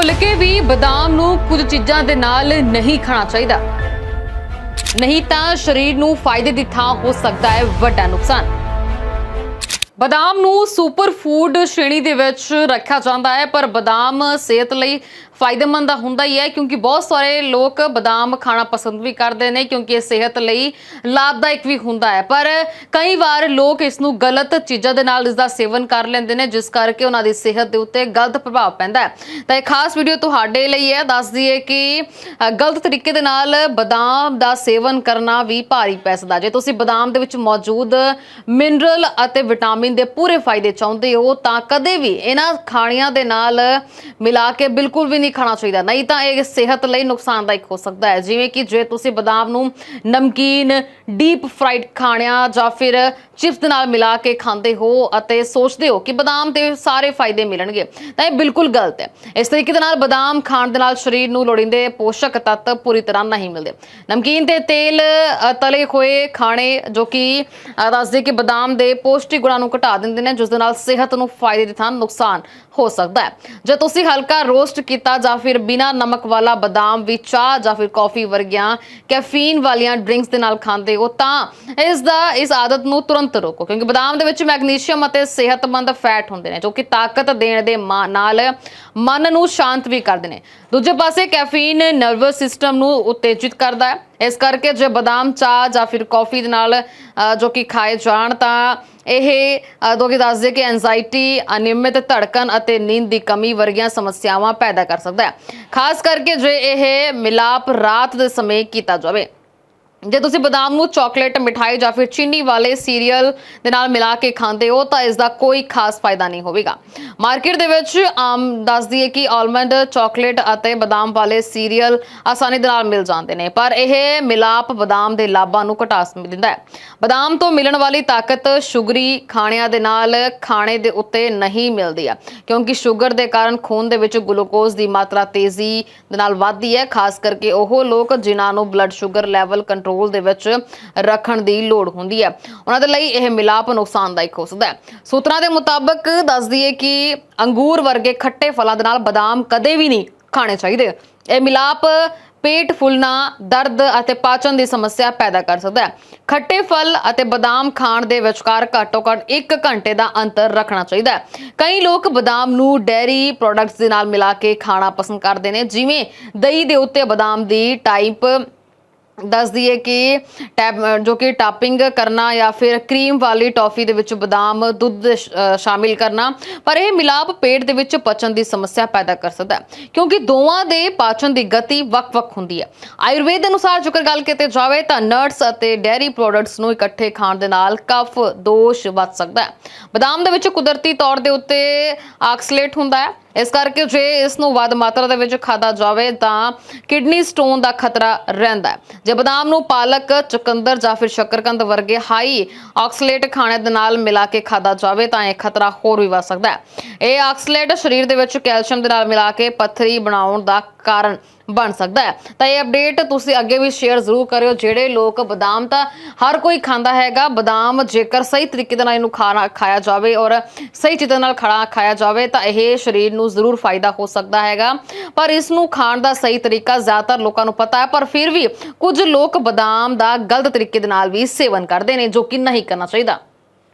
ਭੁੱਲ ਕੇ ਵੀ ਬਦਾਮ ਨੂੰ ਕੁਝ ਚੀਜ਼ਾਂ ਦੇ ਨਾਲ ਨਹੀਂ ਖਾਣਾ ਚਾਹੀਦਾ। ਨਹੀਂ ਤਾਂ ਸਰੀਰ ਨੂੰ ਫਾਇਦੇ ਦੀ ਥਾਂ ਹੋ ਸਕਦਾ ਹੈ ਵੱਡਾ ਨੁਕਸਾਨ। ਬਦਾਮ ਨੂੰ ਸੁਪਰ ਫੂਡ ਸ਼੍ਰੇਣੀ ਦੇ ਵਿੱਚ ਰੱਖਿਆ ਜਾਂਦਾ ਹੈ, ਪਰ ਬਦਾਮ ਸਿਹਤ ਲਈ ਫਾਇਦੇਮੰਦ ਤਾਂ ਹੁੰਦਾ ਹੀ ਹੈ, ਕਿਉਂਕਿ ਬਹੁਤ ਸਾਰੇ ਲੋਕ ਬਦਾਮ ਖਾਣਾ ਪਸੰਦ ਵੀ ਕਰਦੇ ਨੇ, ਕਿਉਂਕਿ ਇਹ ਸਿਹਤ ਲਈ ਲਾਭਦਾਇਕ ਵੀ ਹੁੰਦਾ ਹੈ। ਪਰ ਕਈ ਵਾਰ ਲੋਕ ਇਸ ਨੂੰ ਗਲਤ ਚੀਜ਼ਾਂ ਦੇ ਨਾਲ ਇਸ ਦਾ ਸੇਵਨ ਕਰ ਲੈਂਦੇ ਨੇ, ਜਿਸ ਕਰਕੇ ਉਹਨਾਂ ਦੀ ਸਿਹਤ ਦੇ ਉੱਤੇ ਗਲਤ ਪ੍ਰਭਾਵ ਪੈਂਦਾ ਹੈ। ਤਾਂ ਇਹ ਖਾਸ ਵੀਡੀਓ ਤੁਹਾਡੇ ਲਈ ਹੈ, ਦੱਸ ਦਈਏ ਕਿ ਗਲਤ ਤਰੀਕੇ ਦੇ ਨਾਲ ਬਦਾਮ ਦਾ ਸੇਵਨ ਕਰਨਾ ਵੀ ਭਾਰੀ ਪੈ ਸਕਦਾ ਜੇ ਤੁਸੀਂ ਬਦਾਮ ਦੇ ਵਿੱਚ ਮੌਜੂਦ ਮਿਨਰਲ ਅਤੇ ਵਿਟਾਮਿਨ ਦੇ ਪੂਰੇ ਫਾਇਦੇ ਚਾਹੁੰਦੇ ਹੋ, ਤਾਂ ਕਦੇ ਵੀ ਇਹਨਾਂ ਖਾਣਿਆਂ ਦੇ ਨਾਲ ਮਿਲਾ ਕੇ ਬਿਲਕੁਲ ਵੀ ਨਹੀਂ ਖਾਣਾ ਚਾਹੀਦਾ। ਨਹੀਂ ਤਾਂ ਇਹ ਸਿਹਤ ਲਈ ਨੁਕਸਾਨਦਾਇਕ ਹੋ ਸਕਦਾ ਹੈ। ਜਿਵੇਂ ਕਿ ਜੇ ਤੁਸੀਂ ਬਦਾਮ ਨੂੰ ਨਮਕੀਨ ਡੀਪ ਫਰਾਈਡ ਖਾਣਿਆਂ ਜਾਂ ਫਿਰ ਚਿਪਸ ਦੇ ਨਾਲ ਮਿਲਾ ਕੇ ਖਾਂਦੇ ਹੋ ਅਤੇ ਸੋਚਦੇ ਹੋ ਕਿ ਬਦਾਮ ਦੇ ਸਾਰੇ ਫਾਇਦੇ ਮਿਲਣਗੇ, ਤਾਂ ਇਹ ਬਿਲਕੁਲ ਗਲਤ ਹੈ। ਇਸ ਤਰੀਕੇ ਦੇ ਨਾਲ ਬਦਾਮ ਖਾਣ ਦੇ ਨਾਲ ਸਰੀਰ ਨੂੰ ਲੋੜੀਂਦੇ ਪੋਸ਼ਕ ਤੱਤ ਪੂਰੀ ਤਰ੍ਹਾਂ ਨਹੀਂ ਮਿਲਦੇ। ਨਮਕੀਨ ਤੇ ਤੇਲ ਤਲੇ ਹੋਏ ਖਾਣੇ ਜੋ ਕਿ ਦੱਸਦੇ ਕਿ ਬਦਾਮ ਦੇ ਪੋਸ਼ਟਿਕ ਗੁਣਾਂ ਨੂੰ ਘਟਾ ਦਿੰਦੇ ਨੇ ਜਿਸ ਦੇ ਨਾਲ ਸਿਹਤ ਨੂੰ ਫਾਇਦੇ ਦੀ ਥਾਂ ਨੁਕਸਾਨ ਹੋ ਸਕਦਾ ਹੈ। ਜੇ ਤੁਸੀਂ ਹਲਕਾ ਰੋਸਟ ਕੀਤਾ ਜਾਂ ਫਿਰ ਬਿਨਾਂ ਨਮਕ ਵਾਲਾ ਬਦਾਮ ਵੀ ਚਾਹ ਜਾਂ ਫਿਰ ਕਾਫੀ ਵਰਗੀਆਂ ਕੈਫੀਨ ਵਾਲੀਆਂ ਡਰਿੰਕਸ ਦੇ ਨਾਲ ਖਾਂਦੇ ਹੋ, ਤਾਂ ਇਸ ਦਾ, ਇਸ ਆਦਤ ਨੂੰ ਤੁਰੰਤ ਰੋਕੋ, ਕਿਉਂਕਿ ਬਦਾਮ ਦੇ ਵਿੱਚ ਮੈਗਨੀਸ਼ੀਅਮ ਅਤੇ ਸਿਹਤਮੰਦ ਫੈਟ ਹੁੰਦੇ ਨੇ, ਜੋ ਕਿ ਤਾਕਤ ਦੇਣ ਦੇ ਮਾ- ਨਾਲ ਮਨ ਨੂੰ ਸ਼ਾਂਤ ਵੀ ਕਰਦੇ ਨੇ। ਦੂਜੇ ਪਾਸੇ ਕੈਫੀਨ ਨਰਵਸ ਸਿਸਟਮ ਨੂੰ ਉਤੇਜਿਤ ਕਰਦਾ ਹੈ। ਇਸ ਕਰਕੇ ਜੇ ਬਦਾਮ ਚਾਹ ਜਾਂ ਫਿਰ ਕਾਫੀ ਦੇ ਨਾਲ ਜੋ ਕਿ ਖਾਏ ਜਾਣ ਤਾਂ ਇਹ ਅ, ਦੱਸਦੇ ਕਿ ਐਂਜ਼ਾਈਟੀ ਅਨਿਯਮਿਤ ਧੜਕਣ ਅਤੇ ਨੀਂਦ ਦੀ ਕਮੀ ਵਰਗੀਆਂ ਸਮੱਸਿਆਵਾਂ ਪੈਦਾ ਕਰ ਸਕਦਾ ਹੈ। ਖਾਸ ਕਰਕੇ ਜੇ ਇਹ ਮਿਲਾਪ ਰਾਤ ਦੇ ਸਮੇਂ ਕੀਤਾ ਜਾਵੇ। ਜੇ ਤੁਸੀਂ ਬਦਾਮ ਨੂੰ ਚਾਕਲੇਟ, ਮਿਠਾਈ ਜਾਂ ਫਿਰ ਚੀਨੀ ਵਾਲੇ ਸੀਰੀਅਲ ਦੇ ਨਾਲ ਮਿਲਾ ਕੇ ਖਾਂਦੇ ਹੋ, ਤਾਂ ਇਸ ਦਾ ਕੋਈ ਖਾਸ ਫਾਇਦਾ ਨਹੀਂ ਹੋਵੇਗਾ। ਮਾਰਕੀਟ ਦੇ ਵਿੱਚ ਆਮ ਦੱਸਦੀ ਹੈ ਕਿ ਆਲਮੰਡ, ਚਾਕਲੇਟ ਅਤੇ ਬਦਾਮ ਵਾਲੇ ਸੀਰੀਅਲ ਆਸਾਨੀ ਦੇ ਨਾਲ ਮਿਲ ਜਾਂਦੇ ਨੇ, ਪਰ ਇਹ ਮਿਲਾਪ ਬਦਾਮ ਦੇ ਲਾਭਾਂ ਨੂੰ ਘਟਾ ਦਿੰਦਾ ਹੈ। ਬਦਾਮ ਤੋਂ ਮਿਲਣ ਵਾਲੀ ਤਾਕਤ ਸ਼ੂਗਰੀ ਖਾਣਿਆਂ ਦੇ ਨਾਲ ਖਾਣੇ ਦੇ ਉੱਤੇ ਨਹੀਂ ਮਿਲਦੀ ਹੈ, ਕਿਉਂਕਿ ਸ਼ੂਗਰ ਦੇ ਕਾਰਨ ਖੂਨ ਦੇ ਵਿੱਚ ਗਲੂਕੋਜ਼ ਦੀ ਮਾਤਰਾ ਤੇਜ਼ੀ ਦੇ ਨਾਲ ਵੱਧਦੀ ਹੈ, ਖਾਸ ਕਰਕੇ ਉਹ ਲੋਕ ਜਿਨ੍ਹਾਂ ਨੂੰ ਬਲੱਡ ਸ਼ੂਗਰ ਲੈਵਲ ਕੰਟਰੋਲ ਦੇ ਵਿੱਚ ਰੱਖਣ ਦੀ ਲੋੜ ਹੁੰਦੀ ਹੈ। ਉਹਨਾਂ ਦੇ ਲਈ ਇਹ ਮਿਲਾਪ ਨੁਕਸਾਨਦਾਇਕ ਹੋ ਸਕਦਾ ਹੈ। ਸੂਤਰਾਂ ਦੇ ਮੁਤਾਬਕ ਦੱਸਦੀ ਹੈ ਕਿ ਅੰਗੂਰ ਵਰਗੇ ਖੱਟੇ ਫਲਾਂ ਦੇ ਨਾਲ ਬਦਾਮ ਕਦੇ ਵੀ ਨਹੀਂ ਖਾਣੇ ਚਾਹੀਦੇ। ਇਹ ਮਿਲਾਪ ਪੇਟ ਫੁੱਲਣਾ, ਦਰਦ ਅਤੇ ਪਾਚਨ ਦੀ ਸਮੱਸਿਆ ਪੈਦਾ ਕਰ ਸਕਦਾ ਹੈ। ਖੱਟੇ ਫਲ ਅਤੇ ਬਦਾਮ ਖਾਣ ਦੇ ਵਿਚਕਾਰ ਘੱਟੋ ਘੱਟ 1 ਘੰਟੇ ਦਾ ਅੰਤਰ ਰੱਖਣਾ ਚਾਹੀਦਾ ਹੈ। ਕਈ ਲੋਕ ਬਦਾਮ ਨੂੰ ਡੈਰੀ ਪ੍ਰੋਡਕਟਸ ਦੇ ਨਾਲ ਮਿਲਾ ਕੇ ਖਾਣਾ ਪਸੰਦ ਕਰਦੇ ਨੇ, ਜਿਵੇਂ ਦਹੀਂ ਦੇ ਉੱਤੇ ਬਦਾਮ ਦੀ ਟਾਈਪ ਦੱਸ ਦਈਏ ਕਿ ਟੈਬ ਜੋ ਕਿ ਟਾਪਿੰਗ ਕਰਨਾ ਜਾਂ ਫਿਰ ਕਰੀਮ ਵਾਲੀ ਟੌਫੀ ਦੇ ਵਿੱਚ ਬਦਾਮ, ਦੁੱਧ ਸ਼ਾਮਿਲ ਕਰਨਾ, ਪਰ ਇਹ ਮਿਲਾਪ ਪੇਟ ਦੇ ਵਿੱਚ ਪਚਨ ਦੀ ਸਮੱਸਿਆ ਪੈਦਾ ਕਰ ਸਕਦਾ ਹੈ, ਕਿਉਂਕਿ ਦੋਵਾਂ ਦੇ ਪਾਚਨ ਦੀ ਗਤੀ ਵੱਖ-ਵੱਖ ਹੁੰਦੀ ਹੈ। ਆਯੁਰਵੇਦ ਅਨੁਸਾਰ ਜੇਕਰ ਗੱਲ ਕੀਤੀ ਜਾਵੇ ਤਾਂ ਨਟਸ ਅਤੇ ਡੈਰੀ ਪ੍ਰੋਡਕਟਸ ਨੂੰ ਇਕੱਠੇ ਖਾਣ ਦੇ ਨਾਲ ਕਫ, ਦੋਸ਼ ਵੱਧ ਸਕਦਾ ਹੈ। ਬਦਾਮ ਦੇ ਵਿੱਚ ਕੁਦਰਤੀ ਤੌਰ ਦੇ ਉੱਤੇ ਆਕਸਲੇਟ ਹੁੰਦਾ ਹੈ ਇਸ ਕਰਕੇ ਜੇ ਇਸ ਨੂੰ ਵੱਧ ਮਾਤਰਾ ਦੇ ਵਿੱਚ ਖਾਦਾ ਜਾਵੇ ਤਾਂ ਕਿਡਨੀ ਸਟੋਨ ਦਾ ਖਤਰਾ ਰਹਿੰਦਾ ਹੈ। ਜੇ ਬਦਾਮ ਨੂੰ ਪਾਲਕ, ਚੁਕੰਦਰ ਜਾਂ ਫਿਰ ਸ਼ੱਕਰਕੰਦ ਵਰਗੇ ਹਾਈ ਆਕਸਲੇਟ ਖਾਣੇ ਦੇ ਨਾਲ ਮਿਲਾ ਕੇ ਖਾਦਾ ਜਾਵੇ ਤਾਂ ਇਹ ਖਤਰਾ ਹੋਰ ਵੀ ਵੱਧ ਸਕਦਾ ਹੈ। ਇਹ ਆਕਸਲੇਟ ਸਰੀਰ ਦੇ ਵਿੱਚ ਕੈਲਸ਼ੀਅਮ ਦੇ ਨਾਲ ਮਿਲਾ ਕੇ ਪੱਥਰੀ ਬਣਾਉਣ ਦਾ ਕਾਰਨ ਬਣ ਸਕਦਾ ਹੈ। ਤਾਂ ਇਹ ਅਪਡੇਟ ਤੁਸੀਂ ਅੱਗੇ ਵੀ ਸ਼ੇਅਰ ਜ਼ਰੂਰ ਕਰਿਓ, ਜਿਹੜੇ ਲੋਕ ਬਦਾਮ ਤਾਂ ਹਰ ਕੋਈ ਖਾਂਦਾ ਹੈਗਾ, ਬਦਾਮ ਜੇਕਰ ਸਹੀ ਤਰੀਕੇ ਦੇ ਨਾਲ ਇਹਨੂੰ ਖਾਣਾ, ਖਾਇਆ ਜਾਵੇ ਔਰ ਸਹੀ ਚੀਜ਼ਾਂ ਨਾਲ ਖੜਾ ਖਾਇਆ ਜਾਵੇ ਤਾਂ ਇਹ ਸਰੀਰ ਨੂੰ ਜ਼ਰੂਰ ਫਾਇਦਾ ਹੋ ਸਕਦਾ ਹੈਗਾ। ਪਰ ਇਸ ਨੂੰ ਖਾਣ ਦਾ ਸਹੀ ਤਰੀਕਾ ਜ਼ਿਆਦਾਤਰ ਲੋਕਾਂ ਨੂੰ ਪਤਾ ਹੈ, ਪਰ ਫਿਰ ਵੀ ਕੁਝ ਲੋਕ ਬਦਾਮ ਦਾ ਗਲਤ ਤਰੀਕੇ ਦੇ ਨਾਲ ਵੀ ਸੇਵਨ ਕਰਦੇ ਨੇ, ਜੋ ਕਿ ਨਹੀਂ ਕਰਨਾ ਚਾਹੀਦਾ।